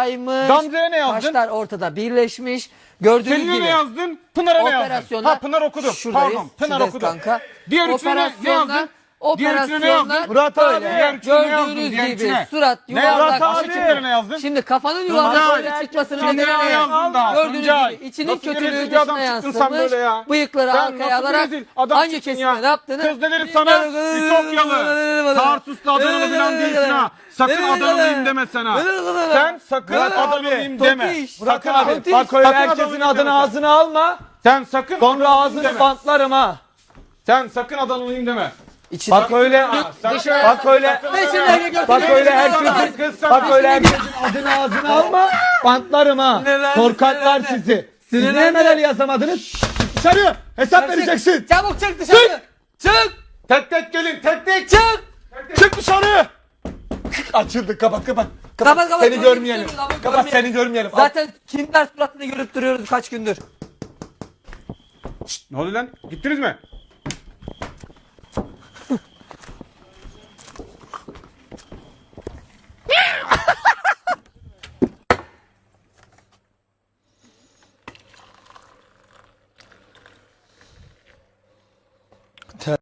Kaymış. Gamze'ye ne yazdın? Kaşlar ortada birleşmiş. Gördüğünüz Selin'e gibi. ne yazdın? Pınar'a ne yazdın? Operasyonlar. Ha Pınar okudu. Şuradayız. Pardon Pınar şuradayız okudu. kanka. Diğer üçüne ne- ne yazdın? Operasyonlar Murat abi. böyle. Diğer üçüne? Gördüğünüz Diğer gibi üçüne. surat Ne yuvarlak. yazdın? Başka? Şimdi kafanın yuvarlak böyle çıkmasının nedeni yazdın daha? Gördüğünüz Tuncay. gibi içinin Nasıl kötülüğü rezil bir adam dışına çıktın sen yansımış. böyle ya? Bıyıkları Sen arkaya nasıl alarak rezil adam hangi çıktın ya? ne yaptığını dedi sana? Ütopyalı. Tarsus'ta Adanalı falan değilsin ha. Sakın Adanalıyım deme sana. Sen sakın Murat abi, Adanalıyım deme. Tokiş. Sakın abi abi. bak öyle Sakın herkesin adını ağzına alma. Sen sakın Sonra Adanalıyım ağzını deme. bantlarım ha. Sen sakın Adanalıyım deme. İçi Bak öyle bak öyle bak öyle Kız herkesin sen- bak öyle herkesin adını ağzına alma. Bantlarım ha. Korkaklar sizi. Siz Sinirlendi. medal yazamadınız? Dışarı hesap vereceksin. Çabuk çık dışarı. Çık. Tek tek gelin tek tek. Çık. Çık dışarı. Açıldı kapat kapat. Kapat, kapat. Seni görmeyelim. kapat, seni görmeyelim. Zaten kimler suratını görüp duruyoruz kaç gündür. Ne oluyor lan? Gittiniz mi?